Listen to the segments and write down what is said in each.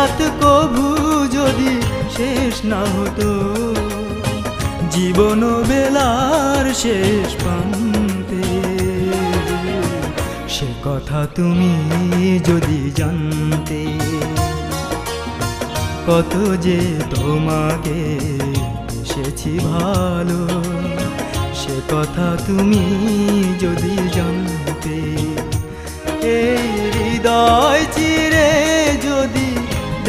রাত কভু যদি শেষ না হতো, জীবন বেলার শেষ প্রান্তে। সে কথা তুমি যদি জানতে, কত যে তোমাকে এসেছি ভালো, সে কথা তুমি যদি জানতে, এই হৃদয়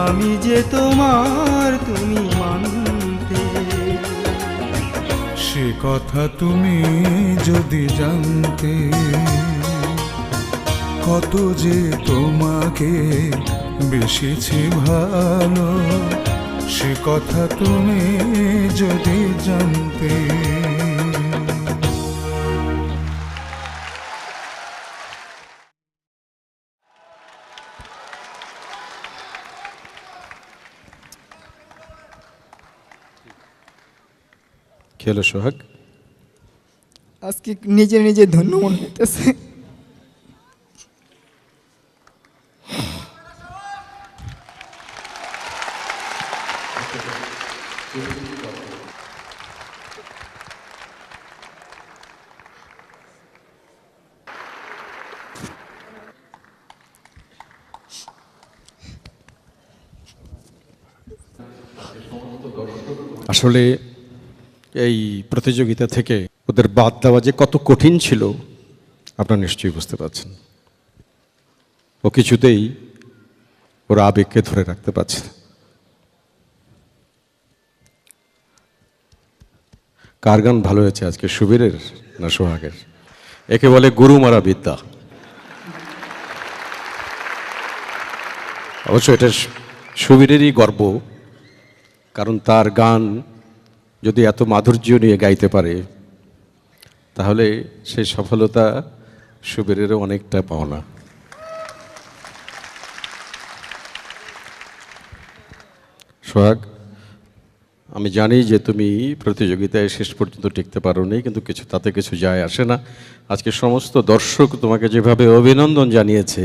আমি যে তোমার তুমি মানতে। সে কথা তুমি যদি জানতে, কত যে তোমাকে বেশিছি ভালো, সে কথা তুমি যদি জানতে। কি হলো সোহাগ। আজকে নিজে নিজে ধন্য মনে হইতেছে। আসলে এই প্রতিযোগিতা থেকে ওদের বাদ দেওয়া যে কত কঠিন ছিল, আপনারা নিশ্চয়ই বুঝতে পারছেন। ও কিছুতেই ওরা আবেগকে ধরে রাখতে পারছে। কার গান ভালো হয়েছে আজকে? সুবীরের না সোহাগের? একে বলে গুরু মারা বিদ্যা। অবশ্য এটা সুবীরেরই গর্ব, কারণ তার গান যদি এত মাধুর্য নিয়ে গাইতে পারে, তাহলে সেই সফলতা সুবীরেরও অনেকটা পাওনা। সোহাগ, আমি জানি যে তুমি প্রতিযোগিতায় শেষ পর্যন্ত টিকতে পারোনি, কিন্তু কিছু, তাতে কিছু যায় আসে না। আজকে সমস্ত দর্শক তোমাকে যেভাবে অভিনন্দন জানিয়েছে